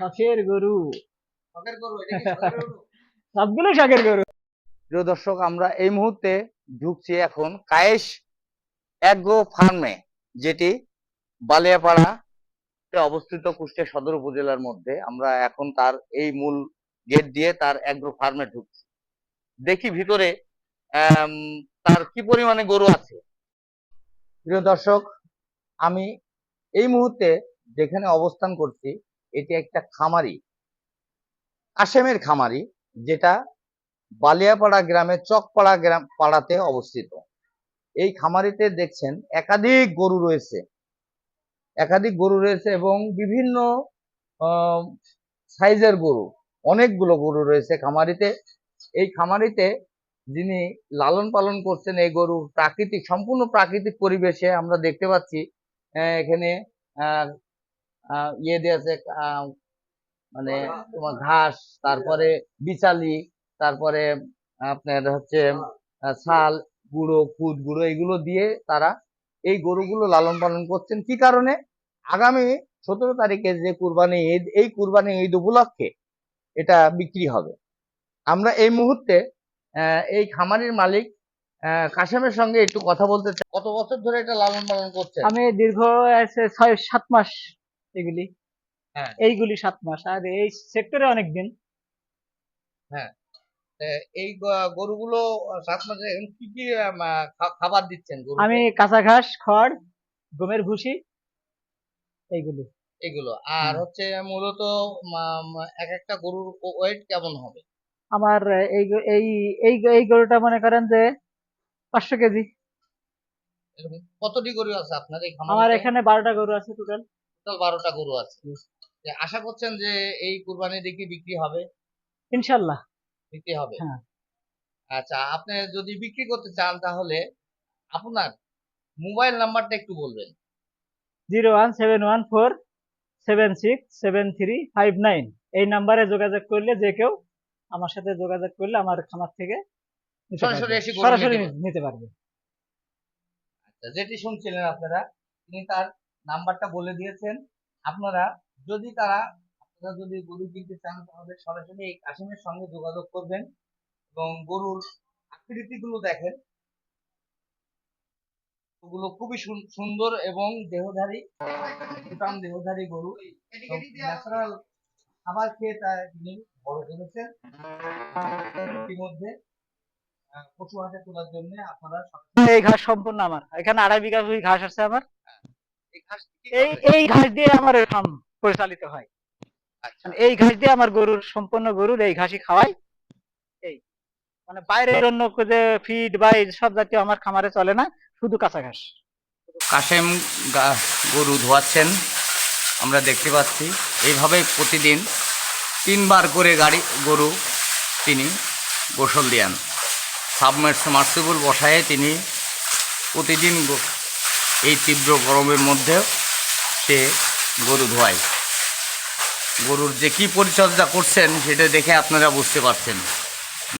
শখের গরু? সবগুলো শখের গরু। প্রিয় দর্শক আমরা এই মুহূর্তে ঢুকছি এখন কায়েশ অ্যাগ্রো ফার্মে যেটি বালিয়াপাড়া অবস্থিত কুষ্টিয়া সদর উপজেলার মধ্যে। আমরা এখন তার এই মূল গেট দিয়ে তার অ্যাগ্রো ফার্মে ঢুকছি। দেখি ভিতরে তার কি পরিমাণে গরু আছে। প্রিয় দর্শক আমি এই মুহূর্তে যেখানে অবস্থান করছি এটি একটা খামারি কাশেমের খামারি, যেটা বালিয়াপাড়া গ্রামে চকপাড়া গ্রাম, পাড়াতে অবস্থিত। এই খামারিতে দেখছেন একাধিক গরু রয়েছে। একাধিক গরু রয়েছে এবং বিভিন্ন সাইজের গরু, অনেকগুলো গরু রয়েছে খামারিতে। এই খামারিতে যিনি লালন পালন করছেন এই গরু, প্রাকৃতিক, সম্পূর্ণ প্রাকৃতিক পরিবেশে আমরা দেখতে পাচ্ছি এখানে ইয়ে দিয়ে আছে মানে তোমার ঘাস তারপরে বিচালি তারপরে আপনার হচ্ছে ছাল গুঁড়ো খুদ গুঁড়ো এগুলো দিয়ে তারা এই গরুগুলো লালন পালন করছেন। কি কারণে? আগামী সতেরো তারিখে যে কুরবানি ঈদ এই কুরবানি ঈদ উপলক্ষে এটা বিক্রি হবে। আমরা এই মুহূর্তে আহ, এই খামারির মালিক আহ, কাশেমের সঙ্গে একটু কথা বলতে চাই। কত বছর ধরে এটা লালন পালন করছেন? আমি দীর্ঘ আছে ছয় সাত মাস এগুলি। হ্যাঁ। এইগুলি সাত মাস। আর এই সেক্টরে অনেক দিন। আহ, এই গরুগুলো সাত মাসে এখন কি কি খাবার দিচ্ছেন গরু আমি কাঁচা ঘাস খড় গমের ভুসি এইগুলি। এগুলো। আর হচ্ছে মূলত এক একটা গরুর ওয়েট কেমন হবে? আমার এই এই এই এই গরুটা মনে করেন যে পাঁচশো কেজি। কতটি গরু আছে আপনার আমার এখানে বারোটা গরু আছে টোটাল টোটাল বারোটা গরু আছে। আশা করছেন যে এই কুরবানি দিকে বিক্রি হবে? ইনশাল্লাহ। বিক্রি হবে? হ্যাঁ। আচ্ছা আপনি যদি বিক্রি করতে চান তাহলে আপনার মোবাইল নাম্বারটা একটু বলবেন। Zero one seven one four seven six seven three five nine. এই নাম্বারে যোগাযোগ করলে যে কেউ আমার সাথে যোগাযোগ করলে আমার খামার থেকে সরাসরি নিতে পারবে। আচ্ছা, যেটি শুনছিলেন আপনারা তিনি তার নাম্বারটা বলে দিয়েছেন। আপনারা যদি তারা, আপনারা যদি গরু কিনতে চান, তাহলে সরাসরি এই কাশিমের সঙ্গে যোগাযোগ করবেন এবং গরুর আকৃতিগুলো দেখেন। ওগুলো খুবই সুন্দর এবং দেহধারী সুটাম দেহধারী গরু। ন্যাচারাল খাবার খেয়ে তা তিনি বড় করেছেন ইতিমধ্যে পশু হাটে তোলার জন্য আপনারা এই ঘাস সম্পূর্ণ আমার। এখানে আড়াই বিঘা ঘাস আছে আমার। এই ঘাস এই ঘাস দিয়ে আমার ফার্ম পরিচালিত হয়। আচ্ছা। মানে এই ঘাস দিয়ে আমার গরুর সম্পূর্ণ গরুর এই ঘাসই খাওয়াই। এই। মানে বাইরের অন্য যে ফিড বা এই সব জাতীয় আমার খামারে চলে না শুধু কাঁচা ঘাস। কাশেম গা- গরু ধোয়াচ্ছেন। আমরা দেখতে পাচ্ছি। এইভাবে প্রতিদিন তিনবার করে গাড়ি গরু তিনি গোসল দেন সাবমার্সিবল বসায় তিনি প্রতিদিন এই তীব্র গরমের মধ্যে সে গরু ধোয়ায়। গরুর যে কী পরিচর্যা করছেন, সেটা দেখে আপনারা বুঝতে পারছেন।